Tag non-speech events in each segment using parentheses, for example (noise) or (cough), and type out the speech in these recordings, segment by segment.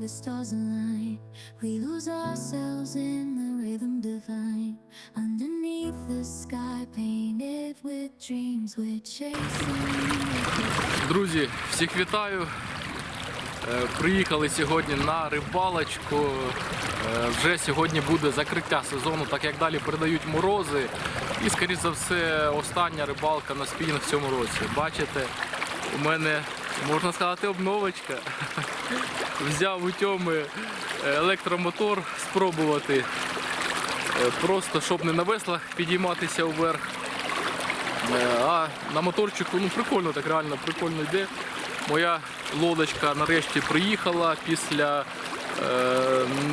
the stars align. We lose ourselves in the rhythm divine. Underneath the sky, painted with dreams, we're chasing. Друзі, всіх вітаю. Е, Приїхали сьогодні на рибалочку. Е, Вже сьогодні буде закриття сезону, так як далі передають морози. І, скоріш за все, остання рибалка на спінінг в цьому році. Бачите, у мене, можна сказати, обновочка. (laughs) Взяв у Тьоми електромотор спробувати. Е, Просто щоб не на веслах підійматися вверх. Е, А на моторчику ну прикольно, так реально прикольно йде. Моя лодочка нарешті приїхала після е,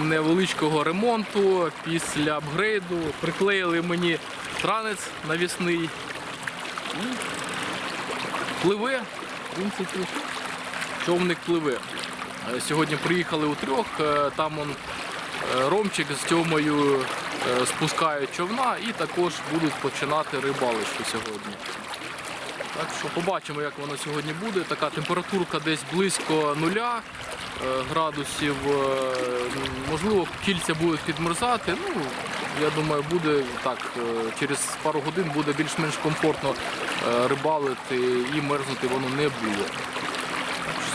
невеличкого ремонту, після апгрейду. Приклеїли мені транець навісний. Пливе, принципі, човник пливе. Е, Сьогодні приїхали у трьох, е, там он е, Ромчик з Тьомою спускають човна і також будуть починати рибалочку сьогодні. Так що побачимо, як воно сьогодні буде. Така температурка десь близько нуля градусів. Можливо, кільця будуть підмерзати. Ну, я думаю, буде так, е, через пару годин буде більш-менш комфортно е, рибалити і мерзнути воно не буде.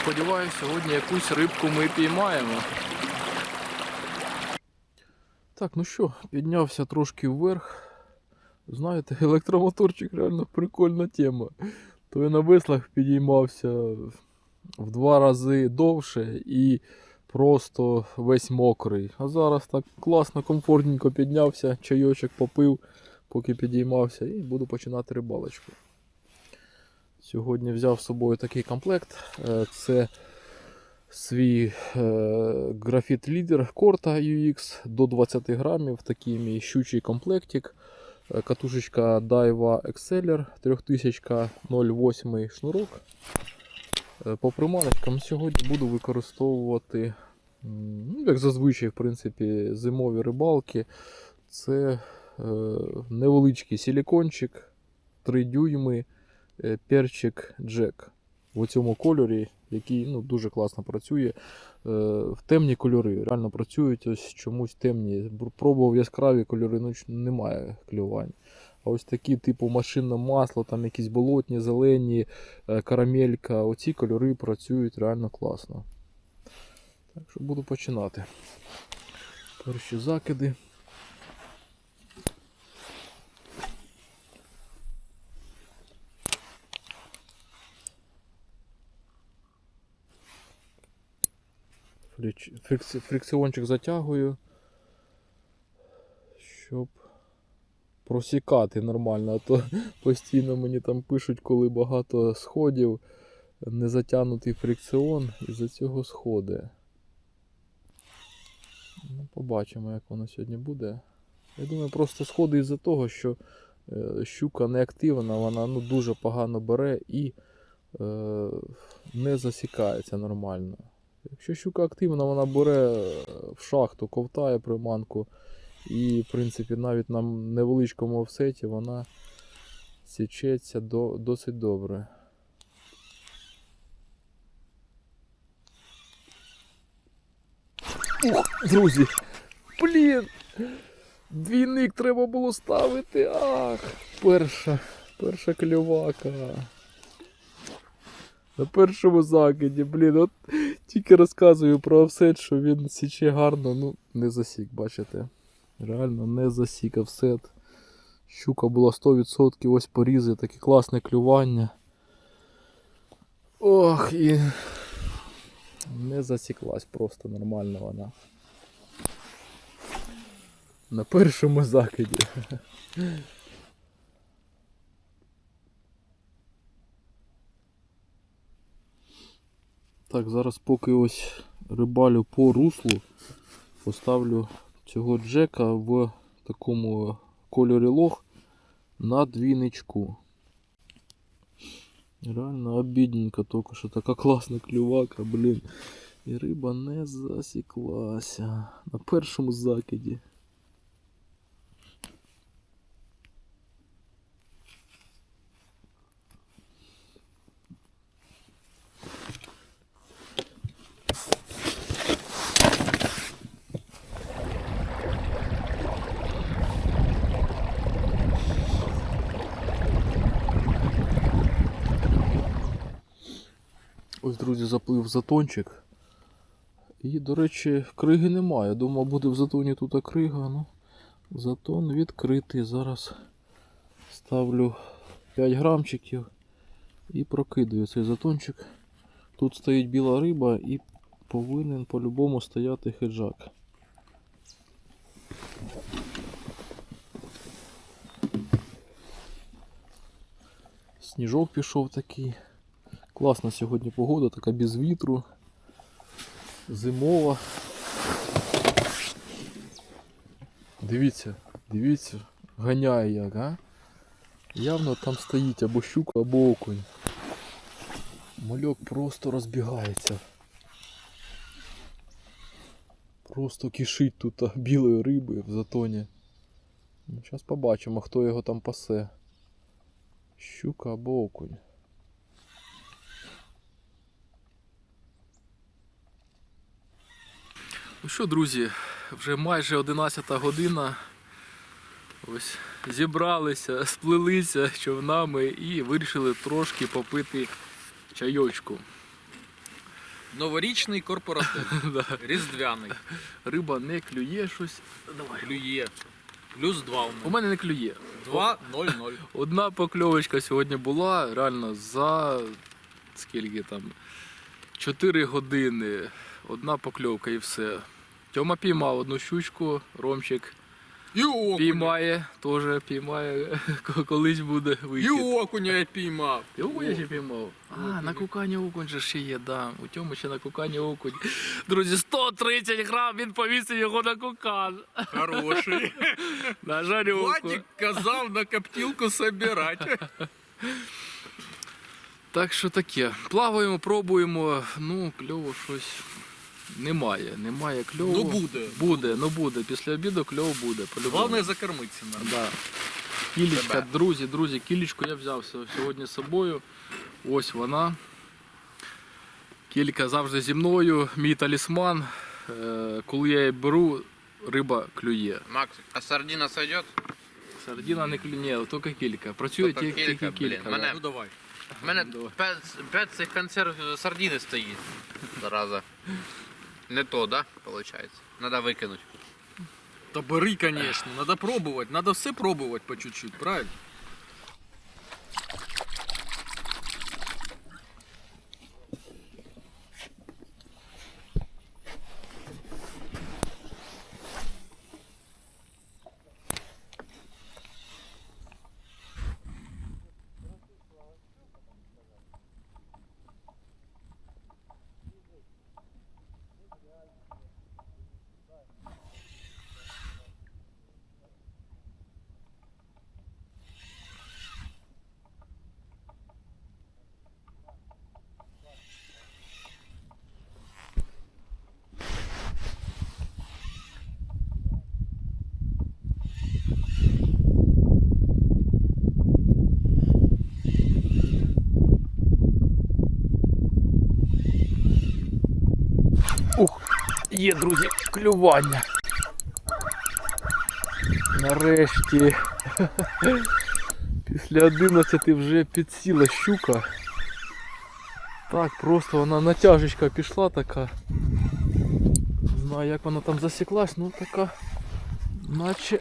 Сподіваюся, сьогодні якусь рибку ми піймаємо. Так, ну що, піднявся трошки вверх. Знаєте, електромоторчик реально прикольна тема. То я на веслах підіймався в два рази довше і просто весь мокрий. А зараз так класно, комфортненько піднявся, чайочок попив, поки підіймався, і буду починати рибалочку. Сьогодні взяв з собою такий комплект. Е, Це свій е, графіт лідер Корта UX до 20 грамів. Такий мій щучий комплектик. Е, Катушечка Daiwa Exceller 3008 шнурок. Е, По приманочкам сьогодні буду використовувати, ну, як зазвичай, в принципі, зимові рибалки. Це е, невеличкий силікончик, 3 дюйми, е, перчик Джек. В цьому кольорі, який ну, дуже класно працює. Е, в темні кольори реально працюють, ось чомусь темні. Пробував яскраві кольори, ну немає клювань. А ось такі, типу машинне масло, там якісь болотні, зелені, е, карамелька. Оці кольори працюють реально класно. Так що буду починати. Перші закиди. Фрикці- фрикці- Фрикціончик затягую, щоб просікати нормально, а то (laughs) постійно мені там пишуть, коли багато сходів, не затягнутий фрикціон, і за цього сходи. Ну, побачимо, як воно сьогодні буде. Я думаю, просто сходи із-за того, що е, щука не активна, вона ну, дуже погано бере і е, не засікається нормально. Якщо щука активна, вона бере е, в шахту, ковтає приманку. І, в принципі, навіть на невеличкому офсеті вона січеться до, досить добре. Ух, друзі! Блін! Двійник треба було ставити. Ах! Перша, перша кльовака. На першому закиді, блін, от тільки розказую про офсет, що він січе гарно, ну, не засік, бачите. Реально не засік офсет. Щука була 100%, ось порізи, таке класне клювання. Ох, і не засіклась просто нормально вона. На першому закиді. Так, зараз поки ось рибалю по руслу, поставлю цього джека в такому кольорі лох на двійничку. Реально обідненько тільки що така класна клювака, блін. І риба не засіклася на першому закиді. Ось, друзі, заплив затончик. І, до речі, криги немає. Думав, буде в затоні тут крига. Ну, затон відкритий. Зараз ставлю 5 грамчиків і прокидаю цей затончик. Тут стоїть біла риба і повинен по-любому стояти хиджак. Сніжок пішов такий. Класна сьогодні погода, така без вітру. Зимова. Дивіться, дивіться, ганяє як, а? Явно там стоїть або щука, або окунь. Мальок просто розбігається. Просто кишить тут білої риби в затоні. Ну, Зараз побачимо, хто його там пасе. Щука або окунь. Ну що, друзі, вже майже 11 година. Ось зібралися, сплелися човнами і вирішили трошки попити чайочку. Новорічний корпоратив. (laughs) Різдвяний. Риба не клює щось. Давай. Клює. Плюс 2 у У мене. мене не клює. 2, 0, 0. Одна покльовочка сьогодні була, реально за скільки там? 4 години. Одна покльовка і все. Тьома піймав одну щучку, Ромчик І окуня. піймає, теж піймає, (laughs) колись буде І вихід. окуня я піймав. Ти окуня ще піймав? А, на кукані окунь же ще є, да. У Тьому ще на кукані окунь. Друзі, 130 грам, він повісив його на кукан. Хороший. (laughs) На жарюку. Владик казав на коптілку собирати. Так що таке. Плаваємо, пробуємо. Ну, кльово щось немає. Немає кльову. Ну буде. Буде, ну буде. Після обіду кльов буде. По-любому. Головне закормитися нам. Да. Кілечка, Тебе. друзі, друзі, кілечку я взяв сьогодні з собою. Ось вона. Кілька завжди зі мною, мій талісман. Е, Коли я її беру, риба клює. Макс, а сардина сойдет? Сардіна не клює, тільки кілька. Працює Тільки тільки кілька, тільки блін. кілька. Мене- да. Ну давай. У мене Давай. 5, цих консерв сардини стоїть. Зараза. Не то, да? Получается. Надо выкинуть. Та бери, конечно. Надо пробувати. Надо все пробувати по чуть-чуть, правильно? Ух, є, друзі, клювання. Нарешті. (laughs) Після 11 вже підсіла щука. Так, просто вона натяжечка пішла така. Не знаю, як вона там засіклась, ну така. Наче.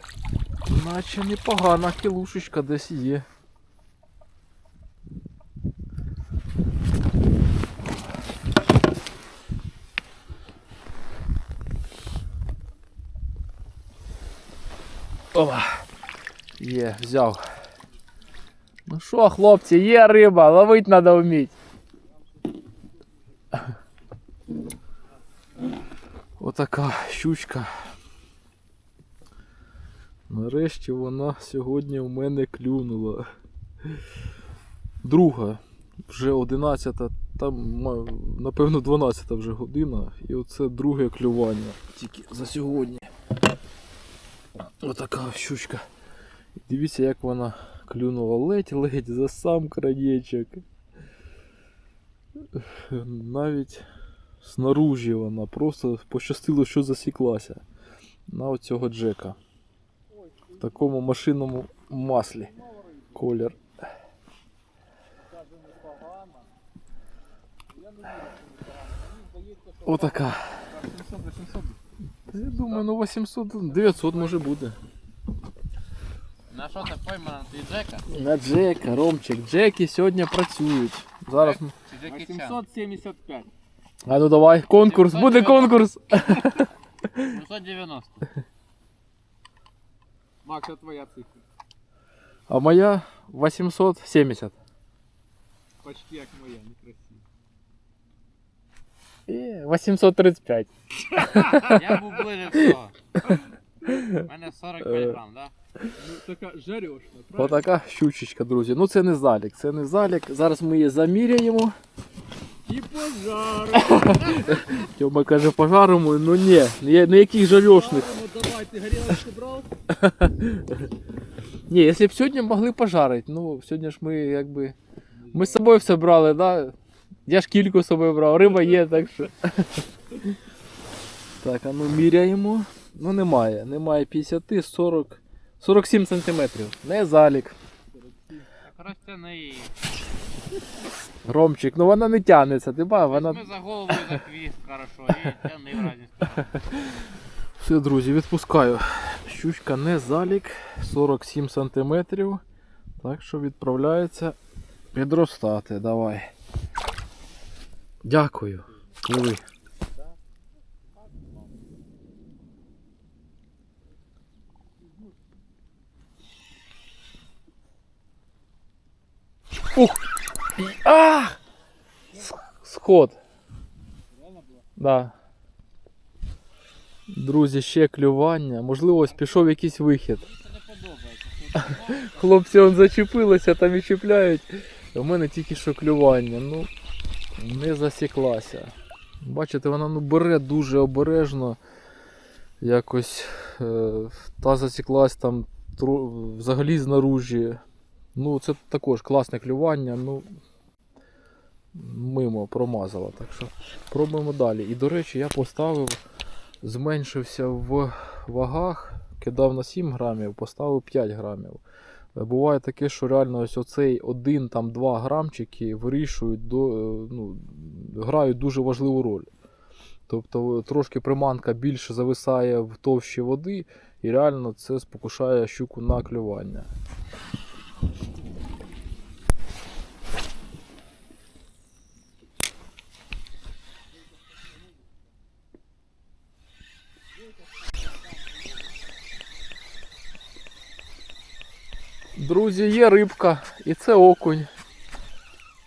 Наче непогана кілушечка десь є. О, є, взяв. Ну що, хлопці, є риба, ловить треба вміти. Отака щучка. Нарешті вона сьогодні в мене клюнула. Друга. Вже 11, там напевно 12 вже година. І оце друге клювання. Тільки за сьогодні. Отака щучка. Дивіться, як вона клюнула ледь-ледь за сам краєчок. Навіть снаружі вона просто пощастило, що засіклася на оцього Джека. В такому машинному маслі. Колір. Отака. Я думаю, ну 800, 900 може буде. На що це поймано? Ти Джека? На Джека, Ромчик. Джеки сьогодні працюють. Зараз. ми- Чи Джекі Чан? 875. А ну давай, конкурс, буде конкурс. 790. Макс, це твоя цифра. А моя 870. Почти як моя. І 835. Я був ближе всього. У мене 45 грам, да? Ну, така жарешна, правильно? Отака щучечка, друзі. Ну це не залік, це не залік. Зараз ми її заміряємо. І пожар. Тьома каже, пожаримо, ну ні, ні- ніяких жарьошних. Ну давай, ти горілочку брав? Ні, якщо б сьогодні могли пожарити, ну сьогодні ж ми якби. Ми з собою все брали, да? Я ж кільку з собою брав, риба є, так що. (laughs) Так, а ну міряємо. Ну немає, немає 50, 40, 47 сантиметрів. Не залік. Розтяни. Ромчик, ну вона не тягнеться, ти ба, вона. Візьми за голову за хвіст, хорошо, і тяни в сторони. (laughs) Все, друзі, відпускаю. Щучка не залік, 47 сантиметрів. Так що відправляється підростати. Давай. Дякую. Пливи. Ух! А! Сход. Да. Друзі, ще клювання. Можливо, ось пішов якийсь вихід. Хлопці он зачепилися, там і чіпляють. У мене тільки що клювання. Ну, не засіклася. Бачите, вона ну, бере дуже обережно. Якось е, та засіклась там взагалі знаружі. Ну, це також класне клювання. Ну, мимо промазала. Так що пробуємо далі. І до речі, я поставив зменшився в вагах, кидав на 7 грамів, поставив 5 грамів. Буває таке, що реально ось оцей 1 там 2 грамчики вирішують до, е, ну, грають дуже важливу роль. Тобто е, трошки приманка більше зависає в товщі води, і реально це спокушає щуку на клювання. Друзі, є рибка, і це окунь.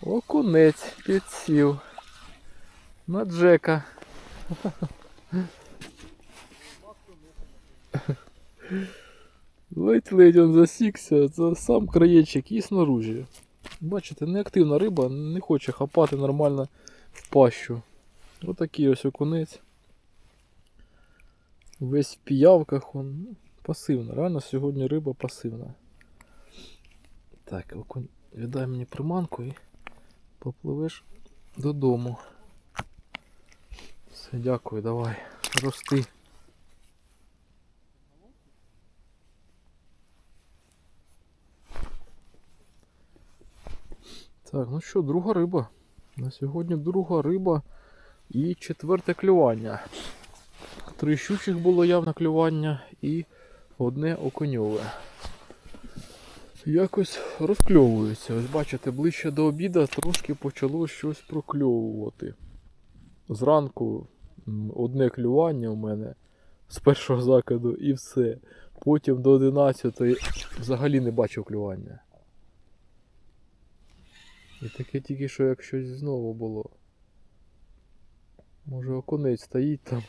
Окунець підсів. На Джека. Ледь-ледь він засікся, це сам краєчик і снаружі. Бачите, неактивна риба, не хоче хапати нормально в пащу. Отакий ось окунець. Весь в піявках. Ну, пасивна. Реально сьогодні риба пасивна. Так, окунь, віддай мені приманку і попливеш додому. Все, дякую, давай. Рости. Так, ну що, друга риба. На сьогодні друга риба і четверте клювання. Три щучих було явно клювання і одне оконьове. Якось розкльовується. Ось бачите, ближче до обіду трошки почало щось прокльовувати. Зранку одне клювання у мене з першого закиду і все. Потім до 11 взагалі не бачив клювання. І таке тільки що як щось знову було. Може окунець стоїть там.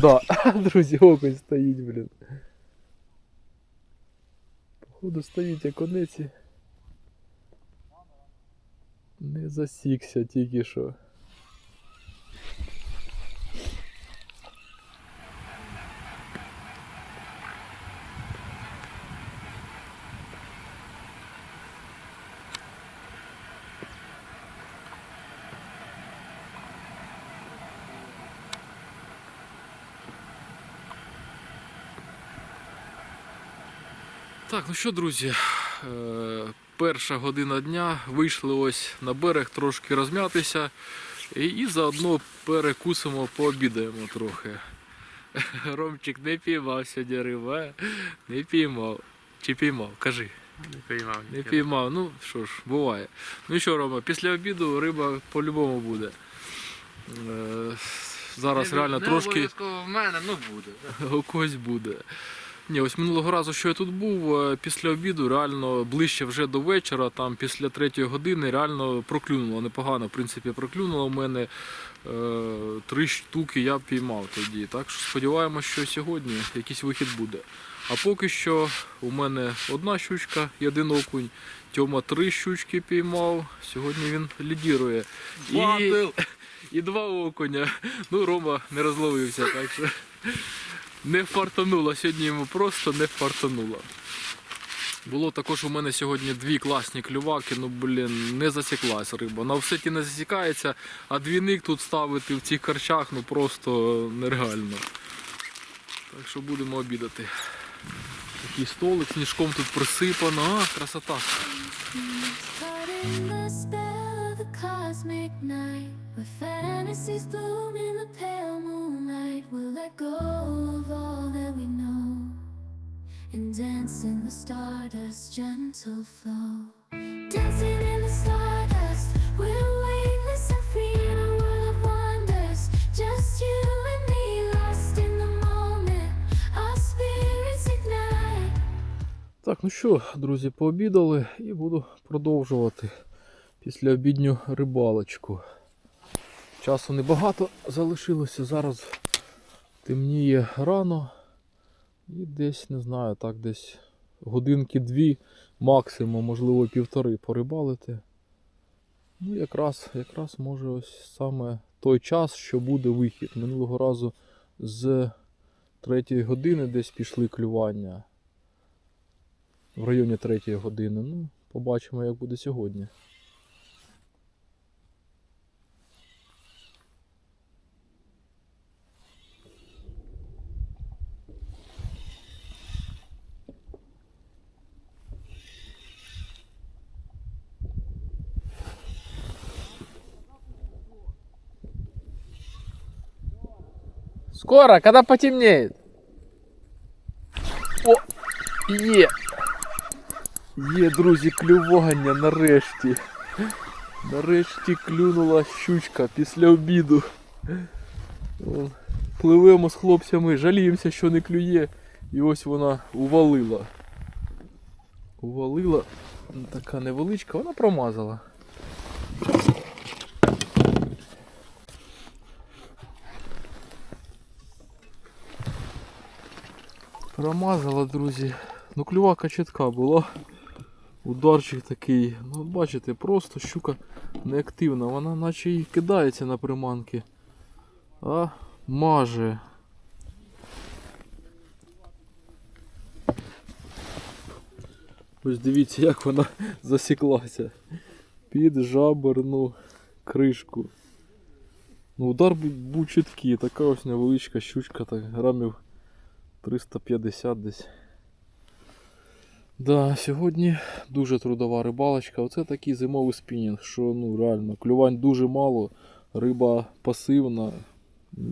Да, (laughs) друзі, окунь стоїть, блін. Походу стоїть окунець і Не засікся тільки що. Так, ну що, друзі, е, перша година дня. Вийшли ось на берег трошки розм'ятися. І, і заодно перекусимо, пообідаємо трохи. (laughs) Ромчик не піймав сьогодні риба, не піймав. Чи піймав? Кажи. Не поймав. Не піймав. Ну що ж, буває. Ну що, Рома, після обіду риба по-любому буде. Е, Зараз реально не трошки обов'язково в мене, ну буде. (laughs) у когось буде. Ні, ось минулого разу, що я тут був, е, після обіду, реально ближче вже до вечора, там після третьої години, реально проклюнуло. Непогано, в принципі, проклюнуло. У мене е, три штуки я піймав тоді. Так що сподіваємось, що сьогодні якийсь вихід буде. А поки що у мене одна щучка і один окунь. Тьома три щучки піймав. Сьогодні він лідірує. І, (laughs) і два окуня. Ну, Рома не розловився, так що не фартануло. Сьогодні йому просто не фартануло. Було також у мене сьогодні дві класні клюваки, ну блін, не засіклась риба. На всеті не засікається, а двійник тут ставити в цих карчах ну просто нереально. Так що будемо обідати. Такий столик, сніжком тут присипано, а, красота. Where fantasies bloom in the pale moonlight We'll let go of all that we know And dance in the stardust gentle flow Dancing in the stardust We're weightless and free in a world of wonders Just you and me lost in the moment Our spirits ignite Так, ну що, друзі, пообідали і буду продовжувати після обідню рибалочку. Часу небагато залишилося. Зараз темніє рано. І десь, не знаю, так, десь годинки дві, максимум, можливо, півтори порибалити. Ну, якраз, якраз може ось саме той час, що буде вихід. Минулого разу з третьої години десь пішли клювання в районі третьої години. Ну, побачимо, як буде сьогодні. Скоро, когда потемнеет. О, є. Є, друзі, клювання нарешті. Нарешті клюнула щучка після обіду. Пливемо з хлопцями, жаліємося, що не клює. І ось вона увалила. Увалила. Така невеличка, вона промазала. Промазала, друзі. Ну клювака чітка була. Ударчик такий. Ну, бачите, просто щука неактивна. Вона наче і кидається на приманки. А маже. Ось дивіться, як вона (laughs) засіклася. Під жаберну кришку. Ну, удар був, чіткий, така ось невеличка щучка, так грамів 350 десь. Да, сьогодні дуже трудова рибалочка. Оце такий зимовий спінінг, що ну реально клювань дуже мало, риба пасивна,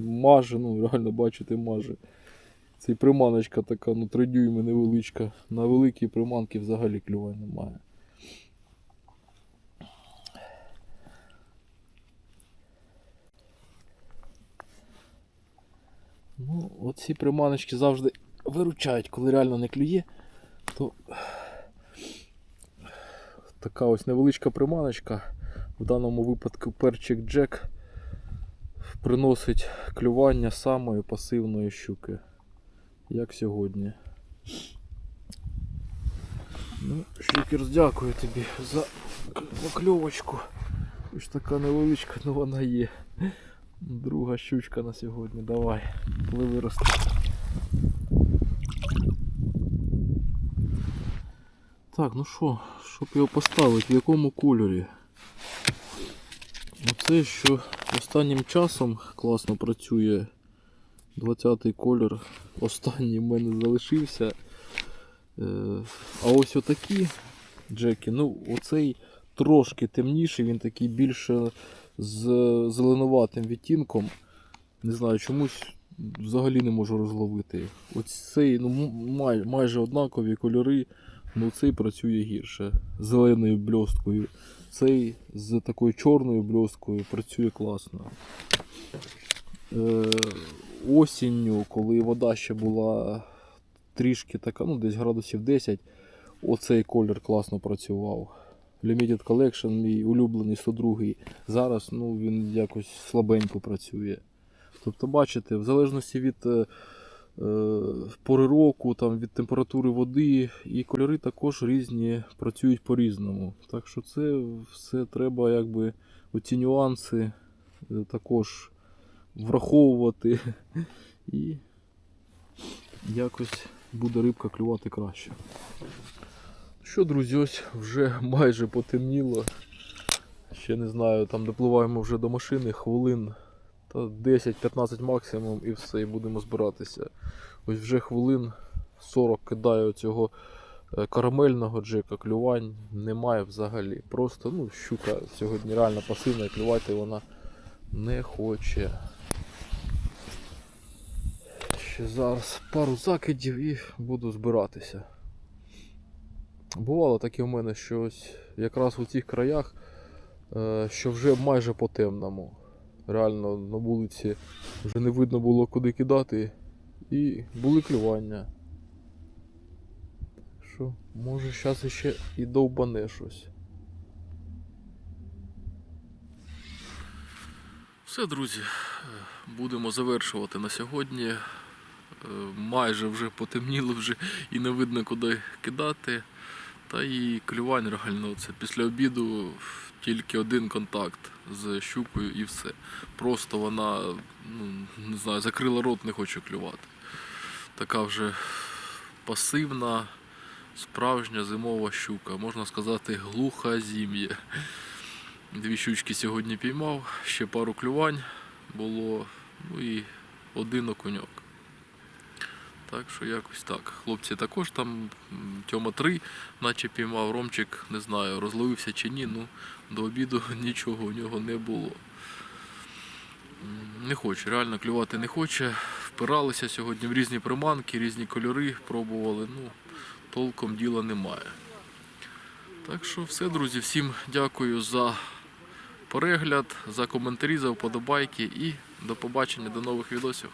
маже, ну реально бачите, маже. Це приманочка така, ну 3 дюйми невеличка. На великі приманки взагалі клювань немає. Ну, оці приманочки завжди виручають, коли реально не клює, то така ось невеличка приманочка. В даному випадку перчик Джек приносить клювання самої пасивної щуки, як сьогодні. Ну, Щукерс, дякую тобі за покльовочку. Ось така невеличка, але вона є. Друга щучка на сьогодні. Давай, коли виросте. Так, ну що, щоб його поставити, в якому кольорі? Оце, що останнім часом класно працює 20-й колір. Останній в мене залишився. Е, А ось отакі джеки, ну оцей трошки темніший, він такий більше з зеленуватим відтінком. Не знаю, чомусь взагалі не можу розловити. Ось цей, ну, май, майже однакові кольори, ну цей працює гірше. Зеленою бльосткою. Цей з такою чорною бльосткою працює класно. Е, осінню, коли вода ще була трішки така, ну десь градусів 10, оцей колір класно працював. Limited Collection, мій улюблений 102 Зараз ну, він якось слабенько працює. Тобто, бачите, в залежності від е, е, пори року, там, від температури води і кольори також різні працюють по-різному. Так що це все треба якби оці нюанси е, також враховувати (laughs) і якось буде рибка клювати краще. Що, друзі, ось вже майже потемніло. Ще не знаю, там допливаємо вже до машини хвилин та 10-15 максимум і все, і будемо збиратися. Ось вже хвилин 40 кидаю цього е, карамельного джека, клювань немає взагалі. Просто ну, щука сьогодні реально пасивна і клювати вона не хоче. Ще зараз пару закидів і буду збиратися. Бувало таке в мене, що ось якраз у цих краях, е, що вже майже по темному. Реально на вулиці вже не видно було куди кидати. І були клювання. Що, може зараз ще і довбане щось. Все, друзі, будемо завершувати на сьогодні. Е, Майже вже потемніло вже і не видно куди кидати. Та і клювань реально це після обіду тільки один контакт з щукою і все. Просто вона, ну, не знаю, закрила рот, не хоче клювати. Така вже пасивна, справжня зимова щука, можна сказати, глуха зім'я. Дві щучки сьогодні піймав, ще пару клювань було, ну і один окуньок. Так що якось так. Хлопці також там Тьома 3, наче піймав Ромчик, не знаю, розловився чи ні, ну до обіду (laughs) нічого у нього не було. Не хоче, реально клювати не хоче. Впиралися сьогодні в різні приманки, різні кольори пробували, ну толком діла немає. Так що все, друзі, всім дякую за перегляд, за коментарі, за вподобайки і до побачення, до нових відосів.